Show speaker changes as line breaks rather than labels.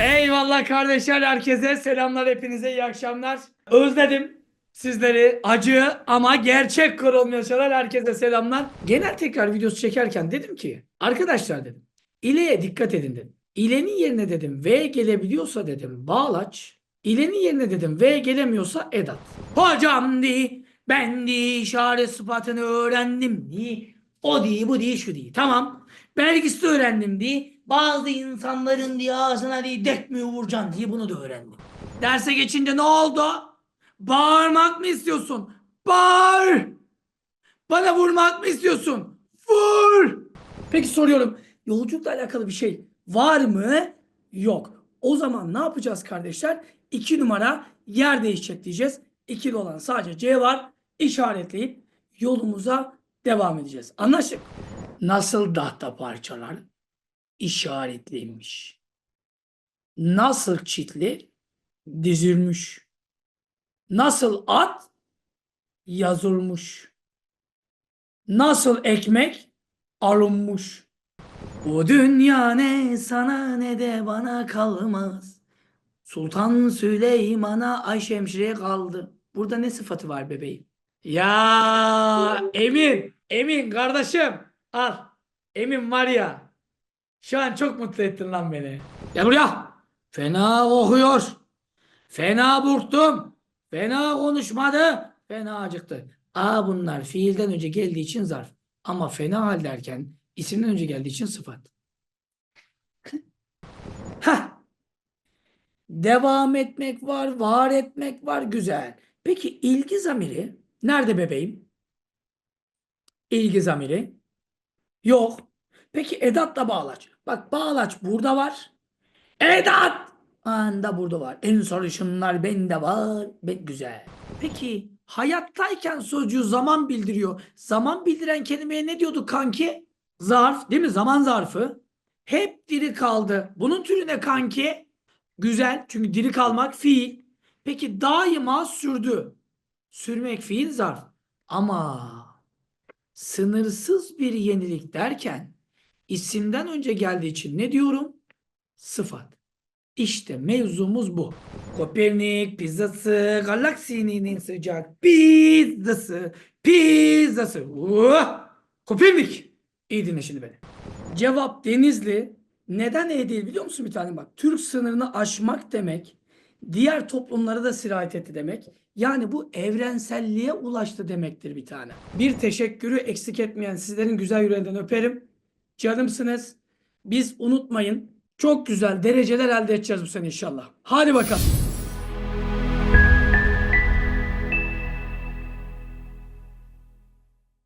Eyvallah kardeşler herkese selamlar hepinize iyi akşamlar. Özledim sizleri acı ama gerçek kurulmaya çalışan herkese selamlar. Genel tekrar videosu çekerken dedim ki arkadaşlar dedim ileye dikkat edin dedim. İlenin yerine dedim V gelebiliyorsa dedim bağlaç. İlenin yerine dedim V gelemiyorsa edat. Hocam di ben di işaret sıfatını öğrendim di. O di bu di şu di. Tamam. Belgisi öğrendim di. Bazı insanların diye ağzına diye dekmiyor vuracaksın diye bunu da öğrendim. Derse geçince ne oldu? Bağırmak mı istiyorsun? Bağır! Bana vurmak mı istiyorsun? Vur! Peki soruyorum. Yolculukla alakalı bir şey var mı? Yok. O zaman ne yapacağız kardeşler? 2 numara yer değişecek diyeceğiz. İkili olan sadece C var. İşaretleyip yolumuza devam edeceğiz. Anlaştık. Nasıl tahta parçalar? İşaretlenmiş. Nasıl çitli? Dizilmiş. Nasıl at? Yazılmış. Nasıl ekmek? Alınmış. Bu dünya ne sana ne de bana kalmaz. Sultan Süleyman'a Ayşemşire kaldı. Burada ne sıfatı var bebeğim? Ya Emin, Emin kardeşim al. Emin var ya. Şu an çok mutlu ettin lan beni. Gel buraya. Fena okuyor. Fena burktum. Fena konuşmadı. Fena acıktı. Aa bunlar fiilden önce geldiği için zarf. Ama fena hal derken isimden önce geldiği için sıfat. Hah. Devam etmek var, var etmek var. Güzel. Peki ilgi zamiri nerede bebeğim? İlgi zamiri yok. Peki edatla bağlaç. Bak bağlaç burada var. Edat anda burada var. En sarışınlar bende var. Be güzel. Peki hayattayken sözcüğü zaman bildiriyor. Zaman bildiren kelimeye ne diyorduk kanki? Zarf değil mi? Zaman zarfı. Hep diri kaldı. Bunun türü ne kanki? Güzel. Çünkü diri kalmak fiil. Peki daima sürdü. Sürmek fiil zarf. Ama sınırsız bir yenilik derken isimden önce geldiği için ne diyorum? Sıfat. İşte mevzumuz bu. Kopernik pizzası, galaksinin sıcak pizzası, pizzası. Oh! Kopernik. İyi dinle şimdi beni. Cevap Denizli. Neden E değil biliyor musun bir tane bak. Türk sınırını aşmak demek, diğer toplumlara da sirayet etti demek. Yani bu evrenselliğe ulaştı demektir bir tane. Bir teşekkürü eksik etmeyen sizlerin güzel yüreğinden öperim. Canımsınız. Biz unutmayın. Çok güzel dereceler elde edeceğiz bu sene inşallah. Hadi bakalım.